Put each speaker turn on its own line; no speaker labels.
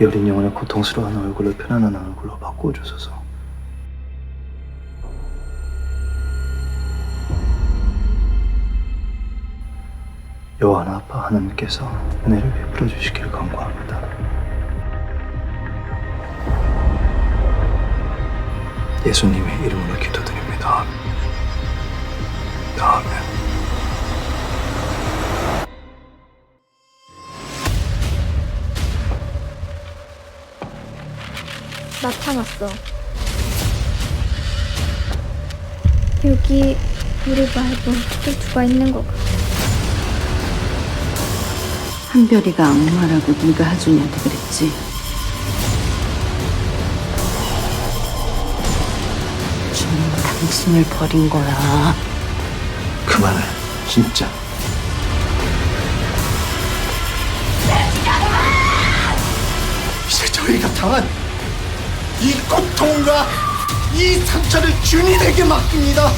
여린 영혼의 고통스러운 얼굴을 편안한 얼굴로 바꿔주소서. 여호와나 아빠 하나님께서 은혜를 베풀어 주시기를 간구합니다. 예수님의 이름으로 기도드립니다. 아멘.
나타났어. 여기 우리 말고 또 누가 있는 것 같아.
한별이가 악마라고 네가 하준이한테 그랬지. 주님 당신을 버린 거야.
그만해, 진짜. 이제 저희가 당한 이 고통과 이 상처를 주님에게 맡깁니다.